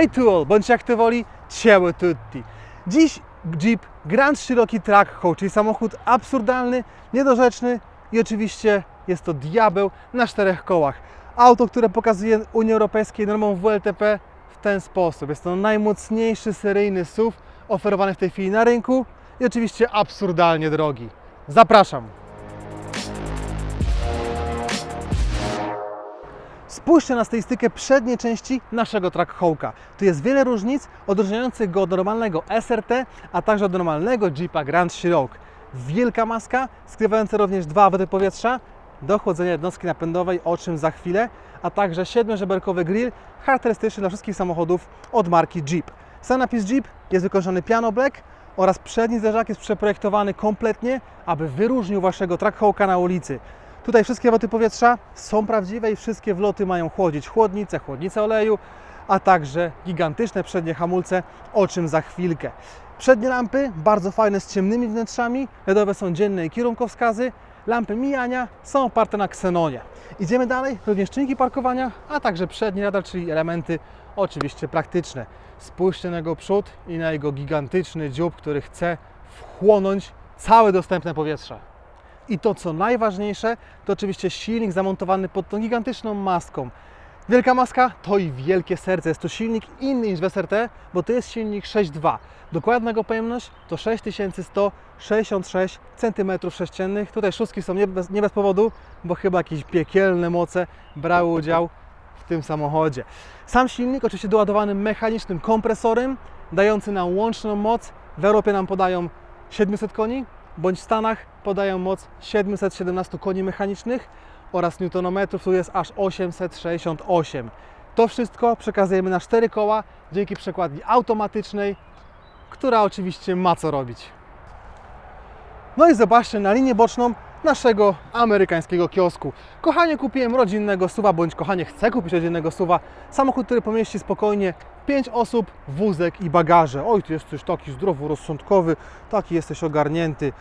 Hi to all, bądź jak to woli, ciało tutti. Dziś Jeep Grand Cherokee Trackhoe, czyli samochód absurdalny, niedorzeczny i oczywiście jest to diabeł na czterech kołach. Auto, które pokazuje Unii Europejskiej normą WLTP w ten sposób. Jest to najmocniejszy seryjny SUV oferowany w tej chwili na rynku i oczywiście absurdalnie drogi. Zapraszam! Spójrzcie na stylistykę przedniej części naszego Trackhołka. Tu jest wiele różnic odróżniających go od normalnego SRT, a także od normalnego Jeepa Grand Cherokee. Wielka maska, skrywająca również dwa wody powietrza, do chłodzenia jednostki napędowej, o czym za chwilę, a także siedmiożeberkowy grill, charakterystyczny dla wszystkich samochodów od marki Jeep. Sam napis Jeep jest wykończony piano black oraz przedni zderzak jest przeprojektowany kompletnie, aby wyróżnił Waszego Trackhołka na ulicy. Tutaj wszystkie wloty powietrza są prawdziwe i wszystkie wloty mają chłodzić chłodnice, chłodnice oleju, a także gigantyczne przednie hamulce, o czym za chwilkę. Przednie lampy bardzo fajne z ciemnymi wnętrzami, LEDowe są dzienne i kierunkowskazy, lampy mijania są oparte na ksenonie. Idziemy dalej, również czynniki parkowania, a także przedni radar, czyli elementy oczywiście praktyczne. Spójrzcie na jego przód i na jego gigantyczny dziób, który chce wchłonąć całe dostępne powietrze. I to, co najważniejsze, to oczywiście silnik zamontowany pod tą gigantyczną maską. Wielka maska to i wielkie serce. Jest to silnik inny niż w SRT, bo to jest silnik 6.2. Dokładna jego pojemność to 6166 cm3. Tutaj szóstki są nie bez, nie bez powodu, bo chyba jakieś piekielne moce brały udział w tym samochodzie. Sam silnik oczywiście doładowany mechanicznym kompresorem, dający nam łączną moc. W Europie nam podają 700 koni, bądź Stanach podają moc 717 koni mechanicznych oraz newtonometrów tu jest aż 868. To wszystko przekazujemy na 4 koła dzięki przekładni automatycznej, która oczywiście ma co robić. No i zobaczcie na linię boczną naszego amerykańskiego kiosku. Kochanie, kupiłem rodzinnego suwa, bądź kochanie, chcę kupić rodzinnego suwa. Samochód, który pomieści spokojnie 5 osób, wózek i bagaże. Oj, ty jesteś taki zdroworozsądkowy, taki jesteś ogarnięty.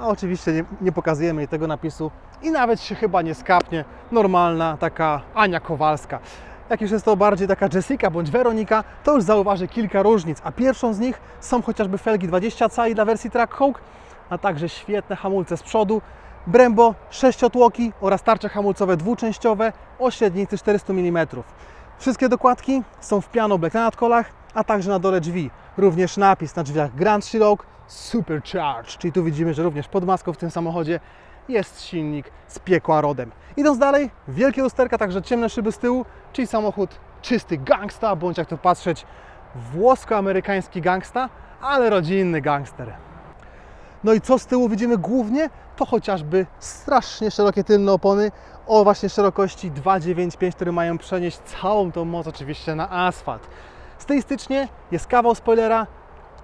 A oczywiście nie, nie pokazujemy jej tego napisu i nawet się chyba nie skapnie. Normalna taka Ania Kowalska. Jak już jest to bardziej taka Jessica bądź Weronika, to już zauważy kilka różnic, a pierwszą z nich są chociażby felgi 20 cali dla wersji Trackhawk, a także świetne hamulce z przodu, Brembo, sześciotłoki oraz tarcze hamulcowe dwuczęściowe o średnicy 400 mm. Wszystkie dokładki są w piano black na nadkolach, a także na dole drzwi. Również napis na drzwiach Grand Cherokee Supercharged, czyli tu widzimy, że również pod maską w tym samochodzie jest silnik z piekła rodem. Idąc dalej, wielkie lusterka, także ciemne szyby z tyłu, czyli samochód czysty gangsta, bądź jak to patrzeć, włosko-amerykański gangsta, ale rodzinny gangster. No i co z tyłu widzimy głównie? To chociażby strasznie szerokie tylne opony o właśnie szerokości 2,95, które mają przenieść całą tą moc oczywiście na asfalt. Stylistycznie jest kawał spoilera,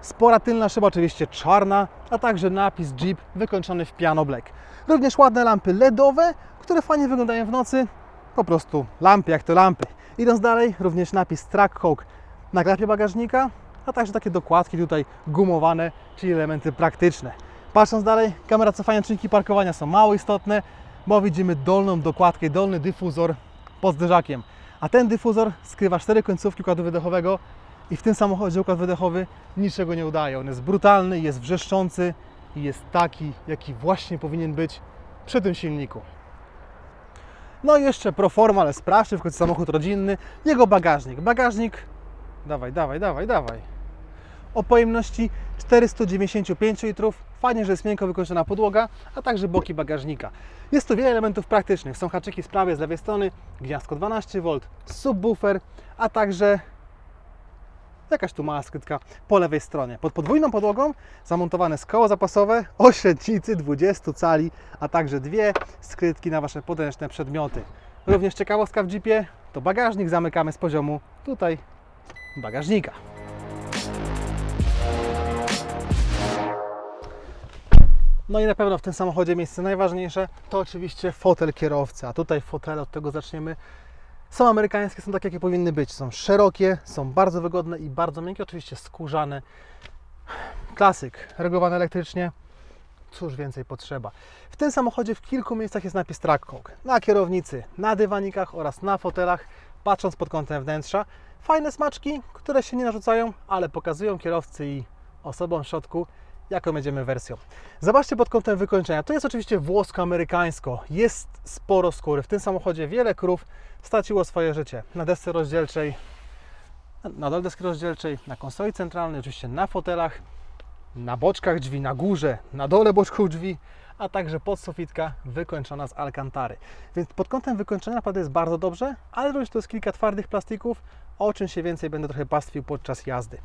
spora tylna szyba oczywiście czarna, a także napis Jeep wykończony w piano black. Również ładne lampy LEDowe, które fajnie wyglądają w nocy, po prostu lampy jak to lampy. Idąc dalej, również napis Trackhawk na klapie bagażnika, a także takie dokładki tutaj gumowane, czyli elementy praktyczne. Patrząc dalej, kamera cofania czynniki parkowania są mało istotne, bo widzimy dolną dokładkę, dolny dyfuzor pod zderzakiem. A ten dyfuzor skrywa cztery końcówki układu wydechowego i w tym samochodzie układ wydechowy niczego nie udaje. On jest brutalny, jest wrzeszczący i jest taki, jaki właśnie powinien być przy tym silniku. No i jeszcze pro forma, ale sprawdźcie, w końcu samochód rodzinny, jego bagażnik. Bagażnik, dawaj, dawaj, dawaj, dawaj. O pojemności 495 litrów. Fajnie, że jest miękko wykończona podłoga, a także boki bagażnika. Jest tu wiele elementów praktycznych. Są haczyki z prawej, z lewej strony, gniazdko 12V, subwoofer, a także jakaś tu mała skrytka po lewej stronie. Pod podwójną podłogą zamontowane skoło zapasowe o średnicy 20 cali, a także dwie skrytki na Wasze podręczne przedmioty. Również ciekawostka w Jeepie to bagażnik zamykamy z poziomu tutaj bagażnika. No i na pewno w tym samochodzie miejsce najważniejsze to oczywiście fotel kierowcy, a tutaj fotele, od tego zaczniemy, są amerykańskie, są takie, jakie powinny być. Są szerokie, są bardzo wygodne i bardzo miękkie, oczywiście skórzane. Klasyk, regulowany elektrycznie. Cóż więcej potrzeba. W tym samochodzie w kilku miejscach jest napis Trackhawk. Na kierownicy, na dywanikach oraz na fotelach, patrząc pod kątem wnętrza. Fajne smaczki, które się nie narzucają, ale pokazują kierowcy i osobom w środku, jaką jedziemy wersją. Zobaczcie pod kątem wykończenia. To jest oczywiście włosko-amerykańsko. Jest sporo skóry. W tym samochodzie wiele krów straciło swoje życie. Na desce rozdzielczej, na dole deski rozdzielczej, na konsoli centralnej, oczywiście na fotelach, na boczkach drzwi, na górze, na dole boczków drzwi, a także podsufitka wykończona z alkantary. Więc pod kątem wykończenia naprawdę jest bardzo dobrze, ale również to jest kilka twardych plastików, o czym się więcej będę trochę pastwił podczas jazdy.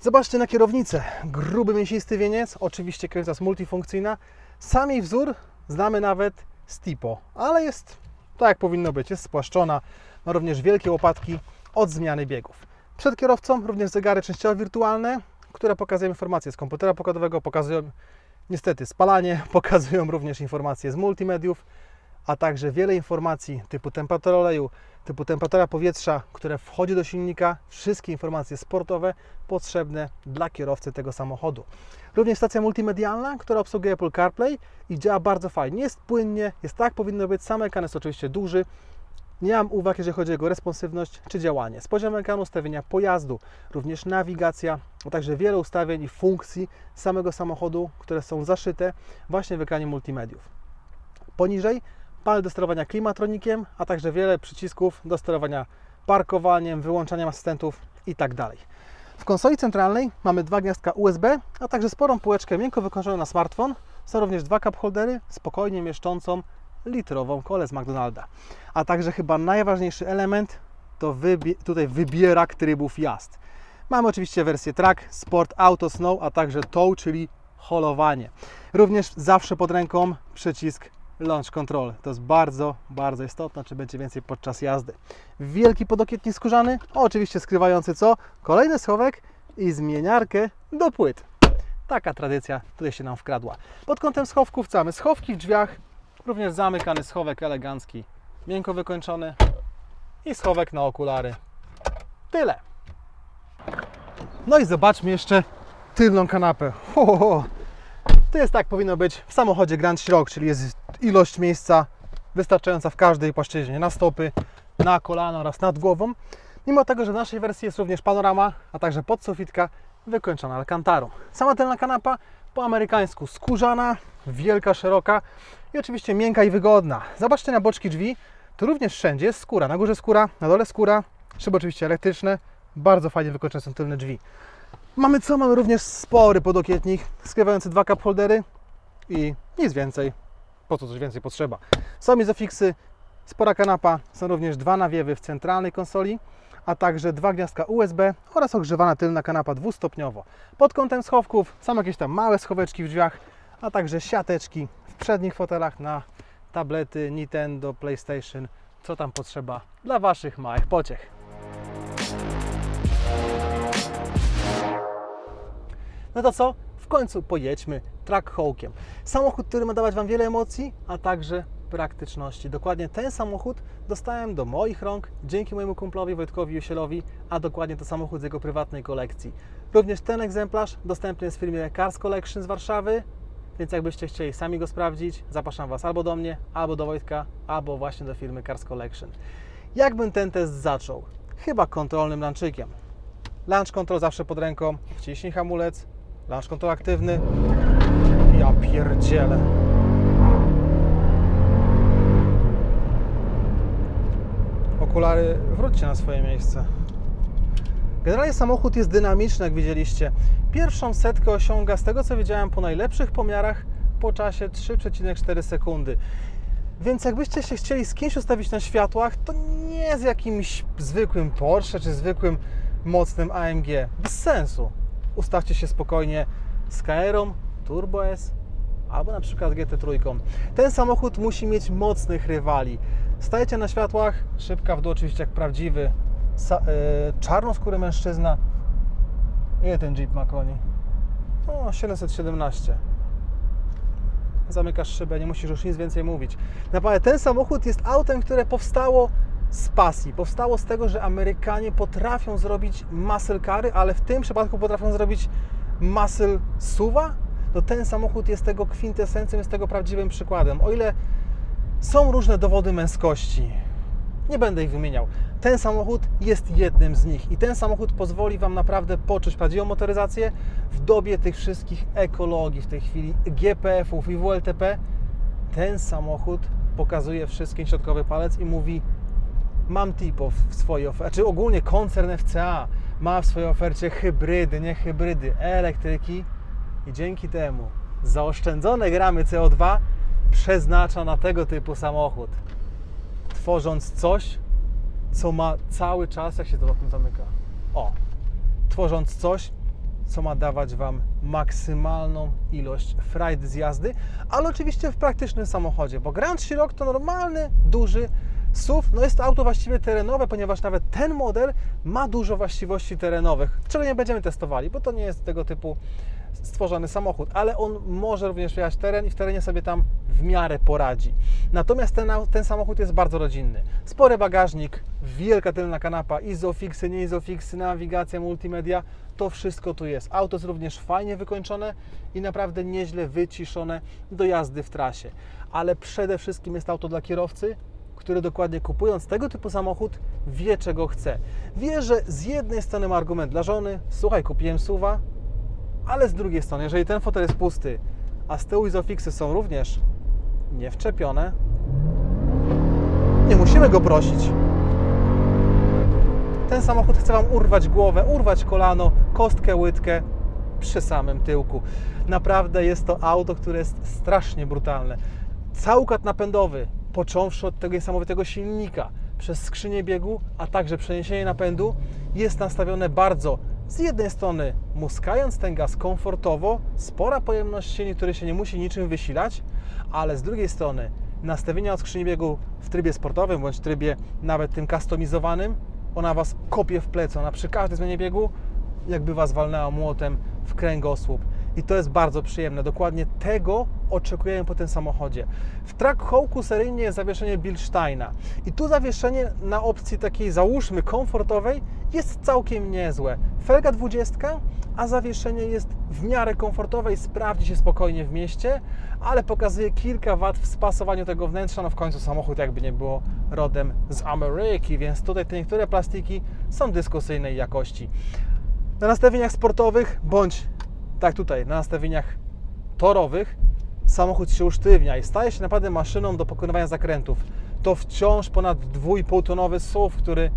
Zobaczcie na kierownicę. Gruby, mięsisty wieniec, oczywiście kierownica jest multifunkcyjna. Sam jej wzór znamy nawet z Tipo, ale jest tak jak powinno być, jest spłaszczona, ma również wielkie łopatki od zmiany biegów. Przed kierowcą również zegary częściowo wirtualne, które pokazują informacje z komputera pokładowego, pokazują niestety spalanie, pokazują również informacje z multimediów, a także wiele informacji typu temperatura oleju, typu temperatura powietrza, które wchodzi do silnika, wszystkie informacje sportowe potrzebne dla kierowcy tego samochodu. Również stacja multimedialna, która obsługuje Apple CarPlay i działa bardzo fajnie. Jest płynnie, jest tak powinno być, sam ekran jest oczywiście duży, nie mam uwag, jeżeli chodzi o jego responsywność czy działanie. Z poziomu ekranu ustawienia pojazdu, również nawigacja, a także wiele ustawień i funkcji samego samochodu, które są zaszyte właśnie w ekranie multimediów. Poniżej panel do sterowania klimatronikiem, a także wiele przycisków do sterowania parkowaniem, wyłączaniem asystentów itd. W konsoli centralnej mamy dwa gniazdka USB, a także sporą półeczkę miękko wykończoną na smartfon. Są również dwa cup holdery spokojnie mieszczącą litrową kolę z McDonalda. A także chyba najważniejszy element to wybie tutaj wybierak trybów jazd. Mamy oczywiście wersję Track, Sport, Auto, Snow, a także Tow, czyli holowanie. Również zawsze pod ręką przycisk Launch Control. To jest bardzo, bardzo istotne, czy będzie więcej podczas jazdy. Wielki podokietnik skórzany, oczywiście skrywający co? Kolejny schowek i zmieniarkę do płyt. Taka tradycja tutaj się nam wkradła. Pod kątem schowków mamy schowki w drzwiach, również zamykany schowek elegancki, miękko wykończony i schowek na okulary. Tyle. No i zobaczmy jeszcze tylną kanapę. Ho, ho, ho. To jest tak powinno być w samochodzie Grand Cherokee, czyli jest ilość miejsca wystarczająca w każdej płaszczyźnie, na stopy, na kolana oraz nad głową. Mimo tego, że w naszej wersji jest również panorama, a także podsufitka wykończona alkantarą. Sama tylna kanapa po amerykańsku skórzana, wielka, szeroka i oczywiście miękka i wygodna. Zobaczcie na boczki drzwi, tu również wszędzie jest skóra. Na górze skóra, na dole skóra, szyby oczywiście elektryczne, bardzo fajnie wykończone są tylne drzwi. Mamy co? Mamy również spory podokietnik skrywający dwa cup holdery i nic więcej. Po co coś więcej potrzeba? Są izofiksy, spora kanapa, są również dwa nawiewy w centralnej konsoli, a także dwa gniazdka USB oraz ogrzewana tylna kanapa dwustopniowo. Pod kątem schowków są jakieś tam małe schoweczki w drzwiach, a także siateczki w przednich fotelach na tablety Nintendo, PlayStation, co tam potrzeba dla Waszych małych pociech. No to co? W końcu pojedźmy Trackhawkiem. Samochód, który ma dawać Wam wiele emocji, a także praktyczności. Dokładnie ten samochód dostałem do moich rąk dzięki mojemu kumplowi Wojtkowi Jusielowi, a dokładnie to samochód z jego prywatnej kolekcji. Również ten egzemplarz dostępny jest w firmie Cars Collection z Warszawy, więc jakbyście chcieli sami go sprawdzić, zapraszam Was albo do mnie, albo do Wojtka, albo właśnie do firmy Cars Collection. Jakbym ten test zaczął? Chyba kontrolnym lanczykiem. Launch control zawsze pod ręką, wciśnij hamulec, launch control aktywny. Ja pierdzielę. Okulary, wróćcie na swoje miejsce. Generalnie samochód jest dynamiczny, jak widzieliście. Pierwszą setkę osiąga, z tego co wiedziałem, po najlepszych pomiarach po czasie 3,4 sekundy. Więc jakbyście się chcieli z kimś ustawić na światłach, to nie z jakimś zwykłym Porsche czy zwykłym mocnym AMG. Bez sensu. Ustawcie się spokojnie z Turbo S albo na przykład GT3. Ten samochód musi mieć mocnych rywali. Stajecie na światłach, szybka w dół oczywiście jak prawdziwy sa- e, czarnoskóry mężczyzna. Ile ten Jeep ma koni? O, 717 zamykasz szybę, nie musisz już nic więcej mówić. Naprawdę ten samochód jest autem, które powstało z pasji. Powstało z tego, że Amerykanie potrafią zrobić muscle cary, ale w tym przypadku potrafią zrobić muscle suwa. To ten samochód jest tego kwintesencją, jest tego prawdziwym przykładem. O ile są różne dowody męskości, Nie będę ich wymieniał. Ten samochód jest jednym z nich i ten samochód pozwoli Wam naprawdę poczuć prawdziwą motoryzację w dobie tych wszystkich ekologii, w tej chwili GPF-ów i WLTP. Ten samochód pokazuje wszystkim środkowy palec i mówi mam tipo w swojej ofercie, czy ogólnie koncern FCA ma w swojej ofercie hybrydy, nie hybrydy, elektryki i dzięki temu zaoszczędzone gramy CO2 przeznacza na tego typu samochód, tworząc coś, co ma cały czas, jak się to okno zamyka, o, tworząc coś, co ma dawać Wam maksymalną ilość frajdy z jazdy, ale oczywiście w praktycznym samochodzie, bo Grand Cherokee to normalny, duży SUV, no jest to auto właściwie terenowe, ponieważ nawet ten model ma dużo właściwości terenowych, czego nie będziemy testowali, bo to nie jest tego typu stworzony samochód, ale on może również wjechać teren i w terenie sobie tam w miarę poradzi. Natomiast ten, ten samochód jest bardzo rodzinny. Spory bagażnik, wielka tylna kanapa, izofixy, nie izofixy, nawigacja, multimedia, to wszystko tu jest. Auto jest również fajnie wykończone i naprawdę nieźle wyciszone do jazdy w trasie. Ale przede wszystkim jest auto dla kierowcy, który dokładnie kupując tego typu samochód wie czego chce. Wie, że z jednej strony ma argument dla żony, słuchaj, kupiłem suwa, ale z drugiej strony, jeżeli ten fotel jest pusty, a z tyłu izofixy są również niewczepione, nie musimy go prosić. Ten samochód chce Wam urwać głowę, urwać kolano, kostkę, łydkę przy samym tyłku. Naprawdę jest to auto, które jest strasznie brutalne. Cały układ napędowy, począwszy od tego niesamowitego silnika, przez skrzynię biegu, a także przeniesienie napędu, jest nastawione bardzo z jednej strony muskając ten gaz komfortowo, spora pojemność silnik, który się nie musi niczym wysilać, ale z drugiej strony nastawienia od skrzyni biegu w trybie sportowym bądź trybie nawet tym customizowanym, ona Was kopie w plecy, ona przy każdej zmianie biegu jakby Was walnęła młotem w kręgosłup. I to jest bardzo przyjemne. Dokładnie tego oczekujemy po tym samochodzie. W Trackhawku seryjnie jest zawieszenie Bilsteina. I tu zawieszenie na opcji takiej, załóżmy, komfortowej jest całkiem niezłe. Felga 20, a zawieszenie jest w miarę komfortowe i sprawdzi się spokojnie w mieście, ale pokazuje kilka wad w spasowaniu tego wnętrza. No w końcu samochód jakby nie było rodem z Ameryki, więc tutaj te niektóre plastiki są dyskusyjnej jakości. Na nastawieniach sportowych bądź tak tutaj, na nastawieniach torowych samochód się usztywnia i staje się naprawdę maszyną do pokonywania zakrętów. To wciąż ponad 2,5 tonowy SUV, który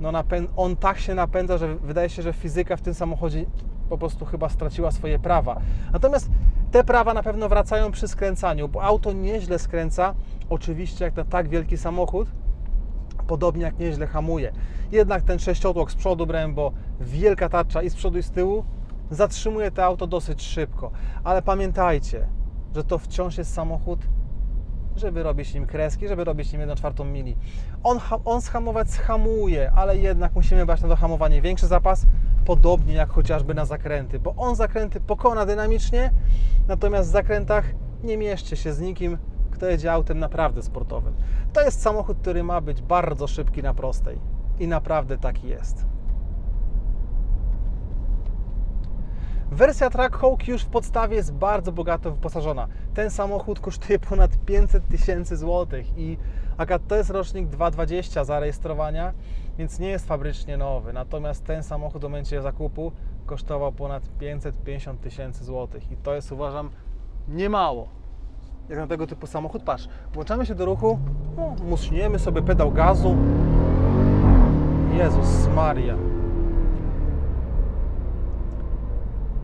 no on tak się napędza, że wydaje się, że fizyka w tym samochodzie po prostu chyba straciła swoje prawa. Natomiast te prawa na pewno wracają przy skręcaniu, bo auto nieźle skręca, oczywiście jak na tak wielki samochód, podobnie jak nieźle hamuje. Jednak ten sześciotłok z przodu Brembo, wielka tarcza i z przodu i z tyłu zatrzymuje to auto dosyć szybko. Ale pamiętajcie, że to wciąż jest samochód, żeby robić nim kreski, żeby robić nim 1 czwartą mili. On, on schamować schamuje, ale jednak musimy brać na to hamowanie większy zapas, podobnie jak chociażby na zakręty, bo on zakręty pokona dynamicznie, natomiast w zakrętach nie mieszcie się z nikim, kto jedzie autem naprawdę sportowym. To jest samochód, który ma być bardzo szybki na prostej i naprawdę taki jest. Wersja Trackhawk już w podstawie jest bardzo bogato wyposażona. Ten samochód kosztuje ponad 500 tysięcy złotych i akurat to jest rocznik 220 zarejestrowania, więc nie jest fabrycznie nowy. Natomiast ten samochód w momencie zakupu kosztował ponad 550 tysięcy złotych i to jest uważam niemało. Jak na tego typu samochód, patrz, włączamy się do ruchu, no, muśniemy sobie pedał gazu. Jezus Maria.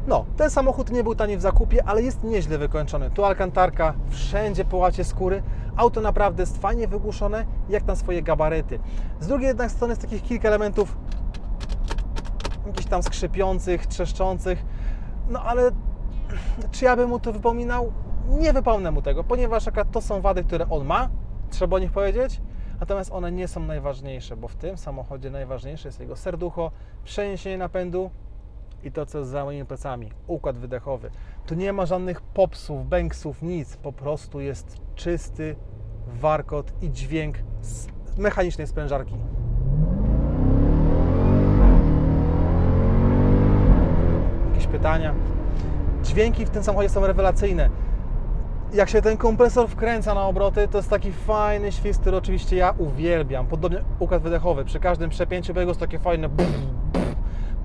No, ten samochód nie był tani w zakupie, ale jest nieźle wykończony. Tu alkantarka, wszędzie połacie skóry. Auto naprawdę jest fajnie wygłuszone, jak na swoje gabaryty. Z drugiej jednak strony jest takich kilka elementów jakichś tam skrzypiących, trzeszczących. No ale czy ja bym mu to wypominał? Nie wypomnę mu tego, ponieważ akurat to są wady, które on ma, trzeba o nich powiedzieć, natomiast one nie są najważniejsze, bo w tym samochodzie najważniejsze jest jego serducho, przeniesienie napędu i to, co jest za moimi plecami, układ wydechowy. Tu nie ma żadnych popsów, bęksów, nic, po prostu jest czysty warkot i dźwięk z mechanicznej sprężarki. Jakieś pytania? Dźwięki w tym samochodzie są rewelacyjne. jak się ten kompresor wkręca na obroty, to jest taki fajny świst, który oczywiście ja uwielbiam. Podobnie układ wydechowy. Przy każdym przepięciu biegu jest takie fajne brrr.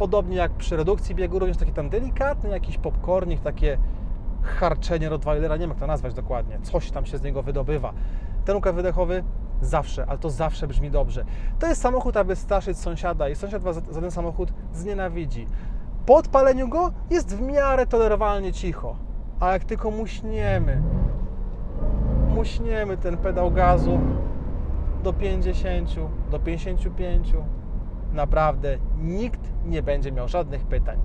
Podobnie jak przy redukcji biegu, również taki tam delikatny jakiś popcornik, takie harczenie Rottweilera, nie wiem jak to nazwać dokładnie, coś tam się z niego wydobywa. Ten układ wydechowy zawsze, ale to zawsze brzmi dobrze. To jest samochód, aby straszyć sąsiada i sąsiad Was za ten samochód znienawidzi. Po odpaleniu go jest w miarę tolerowalnie cicho, a jak tylko muśniemy, muśniemy ten pedał gazu do 50, do 55, naprawdę nikt nie będzie miał żadnych pytań.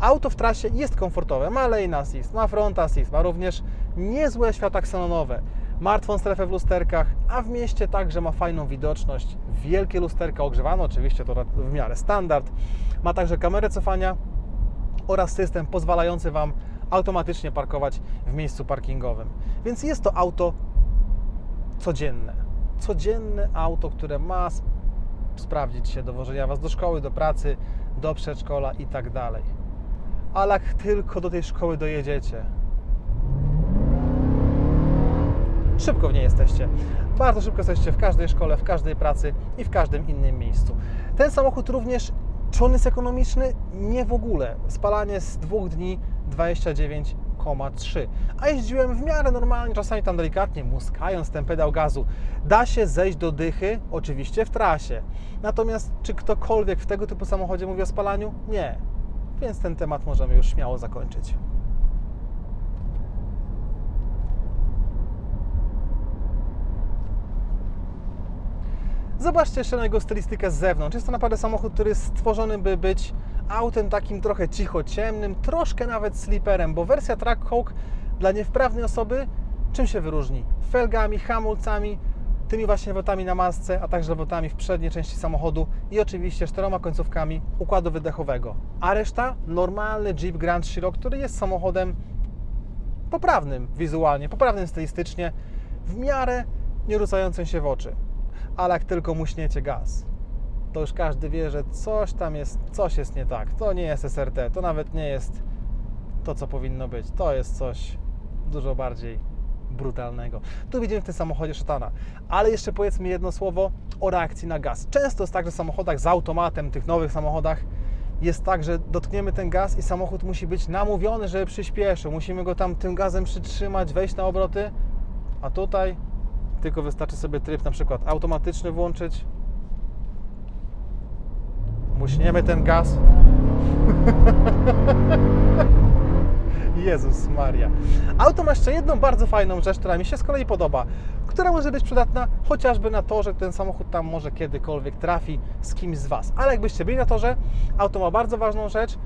Auto w trasie jest komfortowe, ma lane assist, ma front assist, ma również niezłe światła ksenonowe, martwą strefę w lusterkach, a w mieście także ma fajną widoczność, wielkie lusterka ogrzewane, oczywiście to w miarę standard, ma także kamerę cofania oraz system pozwalający Wam automatycznie parkować w miejscu parkingowym. Więc jest to auto codzienne. Codzienne auto, które ma sprawdzić się do wożenia Was do szkoły, do pracy, do przedszkola i tak dalej. Ale jak tylko do tej szkoły dojedziecie, szybko w niej jesteście. Bardzo szybko jesteście w każdej szkole, w każdej pracy i w każdym innym miejscu. Ten samochód również, czy on jest ekonomiczny? Nie w ogóle. Spalanie z dwóch dni 29,3. A jeździłem w miarę normalnie, czasami tam delikatnie, muskając ten pedał gazu. Da się zejść do dychy, oczywiście w trasie. Natomiast czy ktokolwiek w tego typu samochodzie mówi o spalaniu? Nie. Więc ten temat możemy już śmiało zakończyć. Zobaczcie jeszcze na jego stylistykę z zewnątrz. Jest to naprawdę samochód, który jest stworzony, by być autem takim trochę cicho ciemnym, troszkę nawet sleeperem, bo wersja Trackhawk dla niewprawnej osoby czym się wyróżni? Felgami, hamulcami, tymi właśnie lewotami na masce, a także lewotami w przedniej części samochodu i oczywiście czteroma końcówkami układu wydechowego. A reszta normalny Jeep Grand Cherokee, który jest samochodem poprawnym wizualnie, poprawnym stylistycznie, w miarę nie rzucającym się w oczy. Ale jak tylko muśniecie gaz, to już każdy wie, że coś tam jest, coś jest nie tak. To nie jest SRT, to nawet nie jest to, co powinno być. To jest coś dużo bardziej brutalnego. Tu widzimy w tym samochodzie szatana. Ale jeszcze powiedzmy jedno słowo o reakcji na gaz. Często jest tak, że w samochodach z automatem, tych nowych samochodach, jest tak, że dotkniemy ten gaz i samochód musi być namówiony, żeby przyspieszył. Musimy go tam tym gazem przytrzymać, wejść na obroty, a tutaj tylko wystarczy sobie tryb na przykład automatyczny włączyć. Muśniemy ten gaz. Jezus Maria. Auto ma jeszcze jedną bardzo fajną rzecz, która mi się z kolei podoba, która może być przydatna chociażby na to, że ten samochód tam może kiedykolwiek trafi z kimś z Was. Ale jakbyście byli na torze, auto ma bardzo ważną rzecz.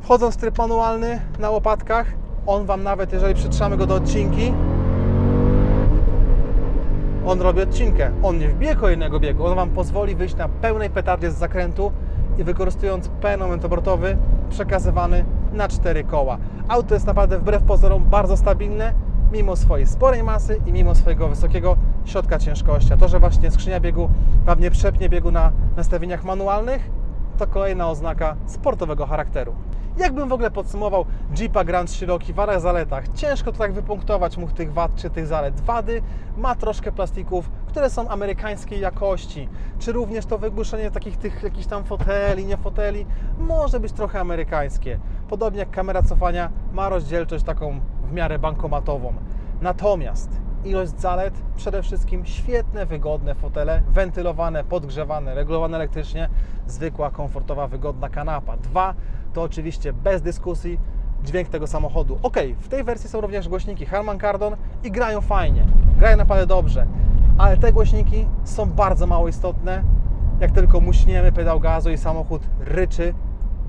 Wchodząc w tryb manualny na łopatkach, on Wam nawet, jeżeli przytrzymamy go do odcinki, on robi odcinkę. On nie wbije kolejnego biegu. On Wam pozwoli wyjść na pełnej petardzie z zakrętu i wykorzystując pełen moment obrotowy przekazywany na cztery koła. Auto jest naprawdę wbrew pozorom bardzo stabilne, mimo swojej sporej masy i mimo swojego wysokiego środka ciężkości. A to, że właśnie skrzynia biegu Wam nie przepnie biegu na nastawieniach manualnych, to kolejna oznaka sportowego charakteru. Jakbym w ogóle podsumował Jeepa Grand Cherokee w warach zaletach? Ciężko to tak wypunktować mu tych wad czy tych zalet. Wady ma troszkę plastików, które są amerykańskiej jakości. Czy również to wygłuszenie takich tych jakichś tam foteli, nie foteli, może być trochę amerykańskie. Podobnie jak kamera cofania ma rozdzielczość taką w miarę bankomatową. Natomiast ilość zalet, przede wszystkim świetne, wygodne fotele, wentylowane, podgrzewane, regulowane elektrycznie, zwykła, komfortowa, wygodna kanapa. Dwa, to oczywiście bez dyskusji dźwięk tego samochodu. Ok, w tej wersji są również głośniki Harman Kardon i grają fajnie, grają naprawdę dobrze, ale te głośniki są bardzo mało istotne. Jak tylko muśniemy pedał gazu i samochód ryczy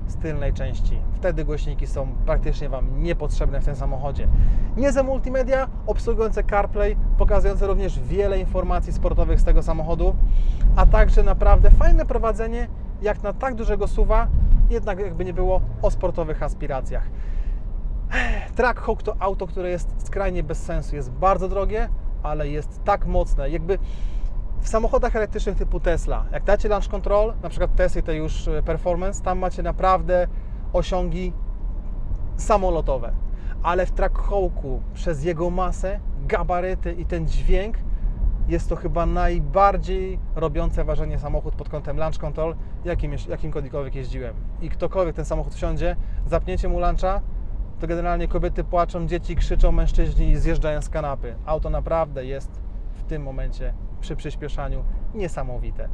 z tylnej części. Wtedy głośniki są praktycznie Wam niepotrzebne w tym samochodzie. Niezłe multimedia obsługujące CarPlay, pokazujące również wiele informacji sportowych z tego samochodu, a także naprawdę fajne prowadzenie jak na tak dużego suwa, jednak jakby nie było o sportowych aspiracjach. Trackhawk to auto, które jest skrajnie bez sensu. Jest bardzo drogie, ale jest tak mocne. Jakby w samochodach elektrycznych typu Tesla, jak dacie launch control, na przykład Tesla to już e, performance, tam macie naprawdę osiągi samolotowe. ale w Trackhawku przez jego masę, gabaryty i ten dźwięk jest to chyba najbardziej robiące wrażenie samochód pod kątem launch control, jakim, jakimkolwiek jeździłem. I ktokolwiek ten samochód wsiądzie, zapniecie mu luncha, to generalnie kobiety płaczą, dzieci krzyczą, mężczyźni zjeżdżają z kanapy. Auto naprawdę jest w tym momencie przy przyspieszaniu niesamowite.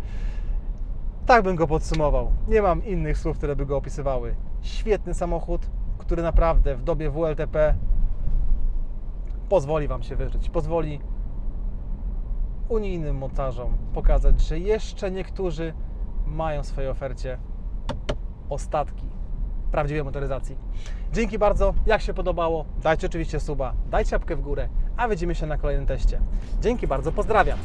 Tak bym go podsumował. Nie mam innych słów, które by go opisywały. Świetny samochód, który naprawdę w dobie WLTP pozwoli Wam się wyżyć. Pozwoli unijnym mocarzom pokazać, że jeszcze niektórzy mają w swojej ofercie ostatki prawdziwej motoryzacji. Dzięki bardzo. Jak się podobało, dajcie oczywiście suba, dajcie łapkę w górę, a widzimy się na kolejnym teście. Dzięki bardzo, pozdrawiam.